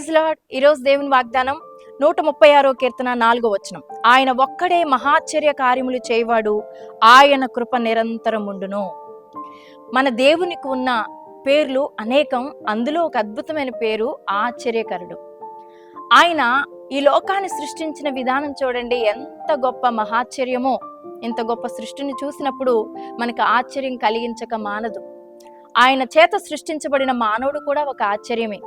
Lord ఈరోజు దేవుని వాగ్దానం నూట ముప్పై ఆరో కీర్తన నాలుగో వచనం. ఆయన ఒక్కడే మహాశ్చర్య కార్యములు చేయవాడు ఆయన కృప నిరంతరం ఉండును. మన దేవునికి ఉన్న పేర్లు అనేకం అందులో ఒక అద్భుతమైన పేరు ఆశ్చర్యకరుడు. ఆయన ఈ లోకాన్ని సృష్టించిన విధానం చూడండి ఎంత గొప్ప మహాశ్చర్యమో ఇంత గొప్ప సృష్టిని చూసినప్పుడు మనకు ఆశ్చర్యం కలిగించక మానదు. ఆయన చేత సృష్టించబడిన మానవుడు కూడా ఒక ఆశ్చర్యమే.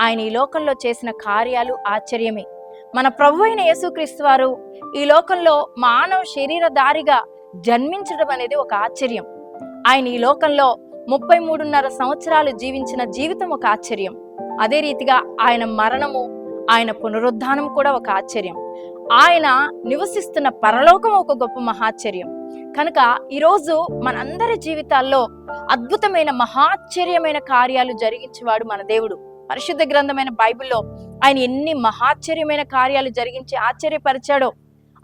ఆయన ఈ లోకంలో చేసిన కార్యాలు ఆశ్చర్యమే. మన ప్రభు అయిన యేసుక్రీస్తు వారు ఈ లోకంలో మానవ శరీరధారిగా జన్మించడం అనేది ఒక ఆశ్చర్యం. ఆయన ఈ లోకంలో ముప్పై మూడున్నర సంవత్సరాలు జీవించిన జీవితం ఒక ఆశ్చర్యం. అదే రీతిగా ఆయన మరణము ఆయన పునరుద్ధానం కూడా ఒక ఆశ్చర్యం. ఆయన నివసిస్తున్న పరలోకం ఒక గొప్ప మహాశ్చర్యం. కనుక ఈరోజు మనందరి జీవితాల్లో అద్భుతమైన మహాశ్చర్యమైన కార్యాలు జరిగించేవాడు మన దేవుడు. పరిశుద్ధ గ్రంథమైన బైబిల్లో ఆయన ఎన్ని మహాశ్చర్యమైన కార్యాలు జరిగించి ఆశ్చర్యపరిచాడో.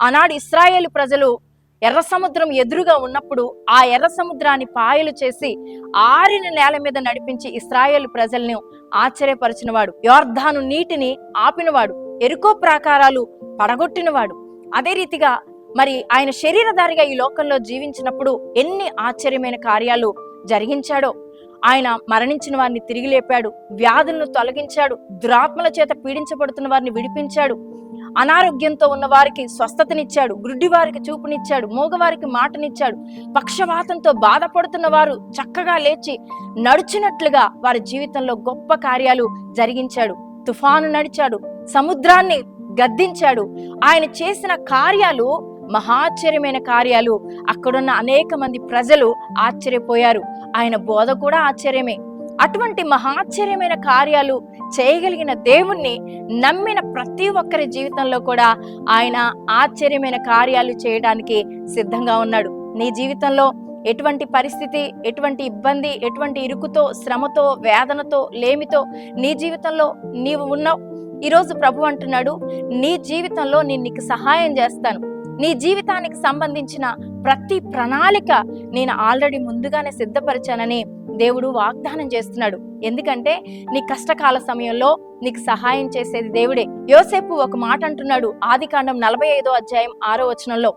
ఆనాడు ఇస్రాయేల్ ప్రజలు ఎర్ర సముద్రం ఎదురుగా ఉన్నప్పుడు ఆ ఎర్ర సముద్రాన్ని పాయలు చేసి ఆరిన నేల మీద నడిపించి ఇస్రాయేల్ ప్రజలను ఆశ్చర్యపరిచినవాడు. యోర్ధాను నీటిని ఆపినవాడు. ఎరుకో ప్రాకారాలు పడగొట్టినవాడు. అదే రీతిగా మరి ఆయన శరీరధారిగా ఈ లోకంలో జీవించినప్పుడు ఎన్ని ఆశ్చర్యమైన కార్యాలు జరిగించాడో. ఆయన మరణించిన వారిని తిరిగి లేపాడు. వ్యాధులను తొలగించాడు. దురాత్మల చేత పీడించబడుతున్న వారిని విడిపించాడు. అనారోగ్యంతో ఉన్న వారికి స్వస్థతనిచ్చాడు. గుడ్డి వారికి చూపునిచ్చాడు. మూగవారికి మాటనిచ్చాడు. పక్షవాతంతో బాధపడుతున్న వారు చక్కగా లేచి నడిచినట్లుగా వారి జీవితంలో గొప్ప కార్యాలు జరిగించాడు. తుఫాను నడిచాడు. సముద్రాన్ని గద్దించాడు. ఆయన చేసిన కార్యాలు మహాశ్చర్యమైన కార్యాలు. అక్కడున్న అనేక మంది ప్రజలు ఆశ్చర్యపోయారు. ఆయన బోధ కూడా ఆశ్చర్యమే. అటువంటి మహాశ్చర్యమైన కార్యాలు చేయగలిగిన దేవుణ్ణి నమ్మిన ప్రతి ఒక్కరి జీవితంలో కూడా ఆయన ఆశ్చర్యమైన కార్యాలు చేయడానికి సిద్ధంగా ఉన్నాడు. నీ జీవితంలో ఎటువంటి పరిస్థితి ఎటువంటి ఇబ్బంది ఎటువంటి ఇరుకుతో శ్రమతో వేదనతో లేమితో నీ జీవితంలో నీవు ఉన్నావు. ఈరోజు ప్రభు అంటున్నాడు నీ జీవితంలో నేను నీకు సహాయం చేస్తాను. నీ జీవితానికి సంబంధించిన ప్రతి ప్రణాళిక నేను ఆల్రెడీ ముందుగానే సిద్ధపరిచానని దేవుడు వాగ్దానం చేస్తున్నాడు. ఎందుకంటే నీ కష్టకాల సమయంలో నీకు సహాయం చేసేది దేవుడే. యోసేపు ఒక మాట అంటున్నాడు ఆది కాండం నలభై ఐదో అధ్యాయం ఆరో వచనంలో.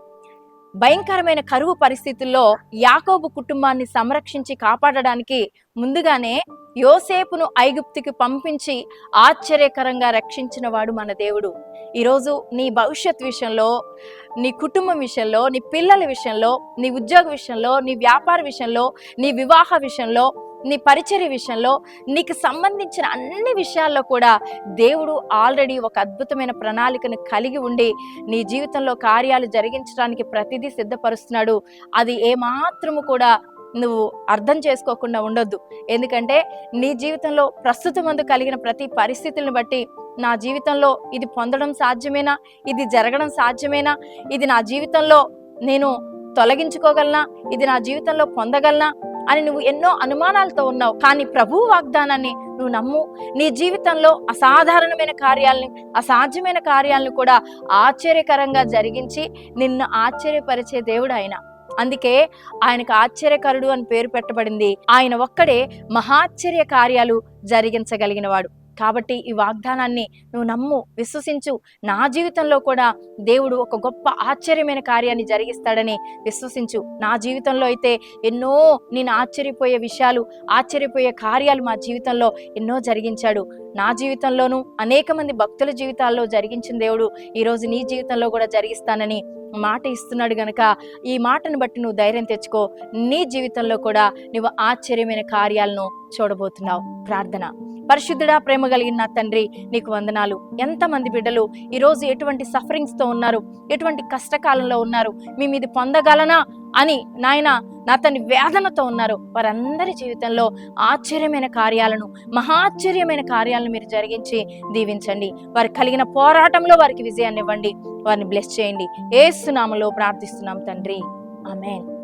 భయంకరమైన కరువు పరిస్థితుల్లో యాకోబు కుటుంబాన్ని సంరక్షించి కాపాడడానికి ముందుగానే యోసేపును ఐగుప్తికి పంపించి ఆశ్చర్యకరంగా రక్షించిన వాడు మన దేవుడు. ఈరోజు నీ భవిష్యత్ విషయంలో నీ కుటుంబం విషయంలో నీ పిల్లల విషయంలో నీ ఉద్యోగ విషయంలో నీ వ్యాపార విషయంలో నీ వివాహ విషయంలో నీ పరిచర్య విషయంలో నీకు సంబంధించిన అన్ని విషయాల్లో కూడా దేవుడు ఆల్రెడీ ఒక అద్భుతమైన ప్రణాళికను కలిగి ఉండి నీ జీవితంలో కార్యాలు జరిగించడానికి ప్రతిదీ సిద్ధపరుస్తున్నాడు. అది ఏమాత్రము కూడా నువ్వు అర్థం చేసుకోకుండా ఉండొద్దు. ఎందుకంటే నీ జీవితంలో ప్రస్తుతం ముందు కలిగిన ప్రతి పరిస్థితులను బట్టి నా జీవితంలో ఇది పొందడం సాధ్యమేనా? ఇది జరగడం సాధ్యమేనా? ఇది నా జీవితంలో నేను తొలగించుకోగలనా? ఇది నా జీవితంలో పొందగలనా? అని నువ్వు ఎన్నో అనుమానాలతో ఉన్నావు. కానీ ప్రభు వాగ్దానాన్ని నువ్వు నమ్ము. నీ జీవితంలో అసాధారణమైన కార్యాలని అసాధ్యమైన కార్యాలను కూడా ఆశ్చర్యకరంగా జరిగించి నిన్ను ఆశ్చర్యపరిచే దేవుడు ఆయన. అందుకే ఆయనకు ఆశ్చర్యకరుడు అని పేరు పెట్టబడింది. ఆయన ఒక్కడే మహాశ్చర్య కార్యాలు జరిగించగలిగినవాడు. కాబట్టి ఈ వాగ్దానాన్ని నువ్వు నమ్ము విశ్వసించు. నా జీవితంలో కూడా దేవుడు ఒక గొప్ప ఆశ్చర్యమైన కార్యాన్ని జరిగిస్తాడని విశ్వసించు. నా జీవితంలో అయితే ఎన్నో నేను ఆశ్చర్యపోయే విషయాలు ఆశ్చర్యపోయే కార్యాలు మా జీవితంలో ఎన్నో జరిగించాడు. నా జీవితంలోనూ అనేక మంది భక్తుల జీవితాల్లో జరిగించిన దేవుడు ఈరోజు నీ జీవితంలో కూడా జరిగిస్తానని మాట ఇస్తున్నాడు గనక ఈ మాటను బట్టి నువ్వు ధైర్యం తెచ్చుకో. నీ జీవితంలో కూడా నువ్వు ఆశ్చర్యమైన కార్యాలను చూడబోతున్నావు. ప్రార్థన. పరిశుద్ధుడా ప్రేమ కలిగిన నా తండ్రి నీకు వందనాలు. ఎంతమంది బిడ్డలు ఈరోజు ఎటువంటి సఫరింగ్స్తో ఉన్నారు ఎటువంటి కష్టకాలంలో ఉన్నారు మేము ఇది పొందగలనా అని నాయన నా తన వేదనతో ఉన్నారు. వారందరి జీవితంలో ఆశ్చర్యమైన కార్యాలను మహాశ్చర్యమైన కార్యాలను మీరు జరిగించి దీవించండి. వారు కలిగిన పోరాటంలో వారికి విజయాన్ని ఇవ్వండి. వారిని బ్లెస్ చేయండి. ఏసునామలో ప్రార్థిస్తున్నాం తండ్రి. ఆమెన్.